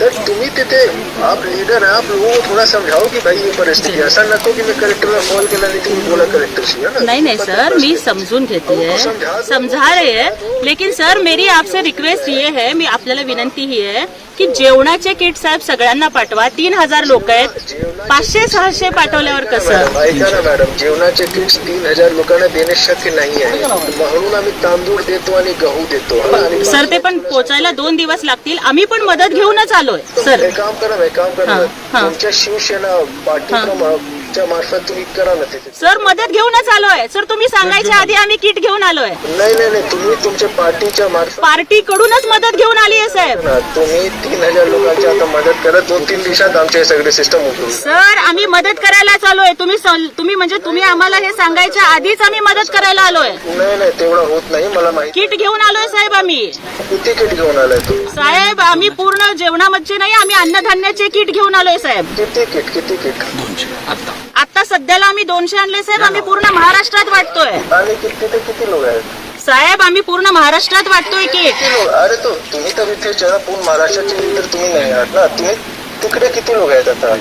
तर तुम्ही तिथे आप लीडर है आप लोगों को थोड़ा समझाओ कि भाई ये परिस्थिति ऐसा न नको की मी कलेक्टरला कॉल केला आणि तुम्ही बोला कलेक्टरशी है ना? नहीं नहीं सर मैं समझून घेती है। समझा रहे हैं। लेकिन सर मेरी आपसे रिक्वेस्ट ये है मी आपल्याला विनंती ही आहे की जेवणाचे किट साहेब सगळ्यांना पाठवा. तीन हजार लोक आहेत. पाचशे सहाशे पाठवल्यावर कसं? मॅडम, ऐका ना मॅडम जेवणाचे किट्स तीन हजार लोकांना देणे शक्य नाही आहे. म्हणून आम्ही तांदूळ देतो आणि गहू देतो. आणि सर ते पण पोचायला दोन दिवस लागतील. आम्ही पण मदत घेऊनच आलोय. सर. हे काम करा ना काम करा ना. हा. तुमच्या शिवसेना मार्फत तुम्ही करा ना तिथे सर मदत घेऊनच आलोय. सर तुम्ही सांगायच्या आधी आम्ही किट घेऊन आलोय. नाही नाही नाही. तुम्ही तुमच्या पार्टीच्या मार्फत पार्टी कडूनच मदत घेऊन आली आहे साहेब. ना, तुम्ही तीन हजार लोकांची आता मदत करा. दोन तीन दिवसात आमचे सगळे सिस्टम सर आम्ही मदत करायला चालूय तुम्ही सं- तुम्ही म्हणजे तुम्ही आम्हाला हे सांगायच्या आधीच आम्ही मदत करायला आलोय. नाही नाही. तेवढं होत नाही. मला माहिती किट घेऊन आलोय साहेब आम्ही. किती किट घेऊन आलाय तू साहेब आम्ही पूर्ण जेवणामध्ये नाही आम्ही अन्नधान्याचे किट घेऊन आलोय साहेब. किती किट? किती किट? आता सध्याला आम्ही दोनशे आणले साहेब आम्ही पूर्ण महाराष्ट्रात वाटतोय. आणि किती लोक आहेत? साहेब आम्ही पूर्ण महाराष्ट्रात वाटतोय किट किती लोक? अरे तो तुम्ही तर इथे जरा पूर्ण महाराष्ट्राचे तर तुम्ही नाही आहात ना. तुम्ही तिकडे किती लोक आहेत आता?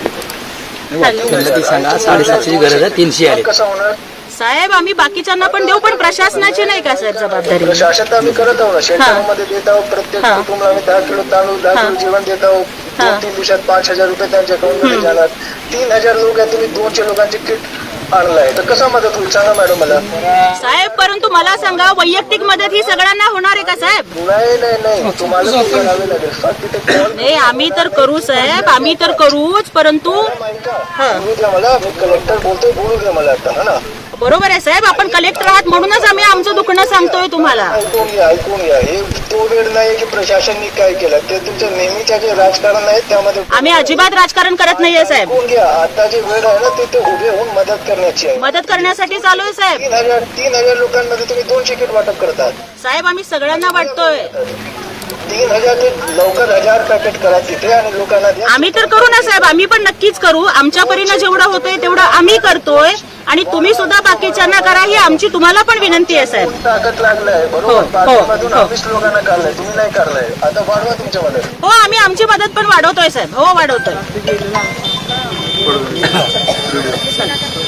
ती सांगा साडेसातशेची गरज आहे तीनशे आले. कसं होणार? साहेब आम्ही बाकीच्यांना पण देऊ पण प्रशासनाची नाही का साहेब जबाबदारी? प्रशासन तर आम्ही करत आहोत. ना शेतकऱ्यांमध्ये देत आहोत प्रत्येक हा. कुटुंबाला आम्ही दहा किलो तांदूळ दहा. किलो जेवण देत आहोत. हा. दोन तीन दिवसात पाच हजार रुपये त्यांच्या अकाउंटमध्ये जाणार. तीन हजार लोक आहेत तुम्ही दोनशे लोकांचे किट आणलाय. तर कसा मदत होईल? सांगा मॅडम मला. साहेब परंतु मला सांगा वैयक्तिक मदत ही सगळ्यांना होणार आहे का साहेब? नाही नाही नाही. तुम्हाला ते करावे लागेल. फक्त तिथे call नाही आम्ही तर करू साहेब. आम्ही तर करूच परंतु. बोलू द्या मला. मी कलेक्टर बोलतोय बोलू द्या मला आता हा ना? बरोबर आहे साहेब आपण कलेक्टर आहात म्हणूनच आम्ही आमचं दुखणं सांगतोय तुम्हाला. ऐकून घ्या ऐकून घ्या. हे तो वेळ नाही की प्रशासननी काय केलं? ते तुमचं नेहमीच्या जे राजकारण आहे त्यामध्ये आम्ही अजिबात राजकारण करत नाहीये साहेब. ऐकून घ्या. आता जी वेळ आहे ना तिथे उभे होऊन मदत करण्याची आहे. मदत करण्यासाठी चालू आहे साहेब. तीन हजार तीन हजार लोकांमध्ये तुम्ही दोन तिकीट वाटप करतात. साहेब आम्ही सगळ्यांना वाटतोय. तीन हजार ते लवकर हजार पॅकेट करा तिथे आणि लोकांना द्या. आम्ही तर करू ना साहेब. आम्ही पण नक्कीच करू. आमच्या परीनं जेवढं होतंय तेवढं आम्ही करतोय. आणि तुम्ही सुद्धा बाकीच्यांना करा ही आमची तुम्हाला पण विनंती आहे साहेब. ताकद लागलाय हो, बरोबर? हो, हो. ऑफिस लोकांना काढलाय तुम्ही नाही काढलाय. आता वाढवा तुमच्या मदत. हो आम्ही आमची मदत पण वाढवतोय साहेब. हो वाढवतोय.